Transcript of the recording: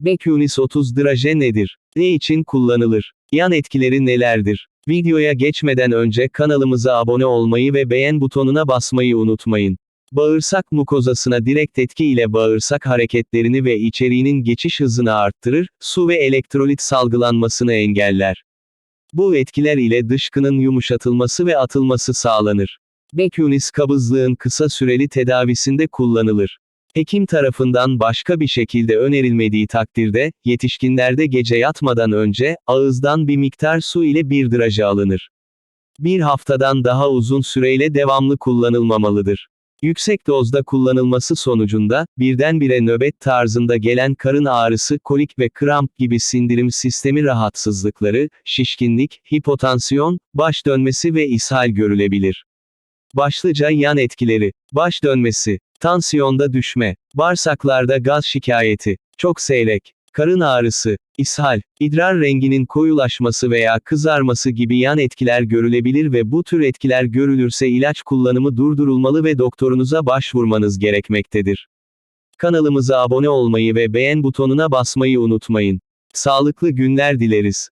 Bekunis 30 draje nedir? Ne için kullanılır? Yan etkileri nelerdir? Videoya geçmeden önce kanalımıza abone olmayı ve beğen butonuna basmayı unutmayın. Bağırsak mukozasına direkt etki ile bağırsak hareketlerini ve içeriğinin geçiş hızını arttırır, su ve elektrolit salgılanmasını engeller. Bu etkiler ile dışkının yumuşatılması ve atılması sağlanır. Bekunis kabızlığın kısa süreli tedavisinde kullanılır. Hekim tarafından başka bir şekilde önerilmediği takdirde, yetişkinlerde gece yatmadan önce, ağızdan bir miktar su ile bir draje alınır. Bir haftadan daha uzun süreyle devamlı kullanılmamalıdır. Yüksek dozda kullanılması sonucunda, birdenbire nöbet tarzında gelen karın ağrısı, kolik ve kramp gibi sindirim sistemi rahatsızlıkları, şişkinlik, hipotansiyon, baş dönmesi ve ishal görülebilir. Başlıca yan etkileri, baş dönmesi, tansiyonda düşme, bağırsaklarda gaz şikayeti, çok seyrek, karın ağrısı, ishal, idrar renginin koyulaşması veya kızarması gibi yan etkiler görülebilir ve bu tür etkiler görülürse ilaç kullanımı durdurulmalı ve doktorunuza başvurmanız gerekmektedir. Kanalımıza abone olmayı ve beğen butonuna basmayı unutmayın. Sağlıklı günler dileriz.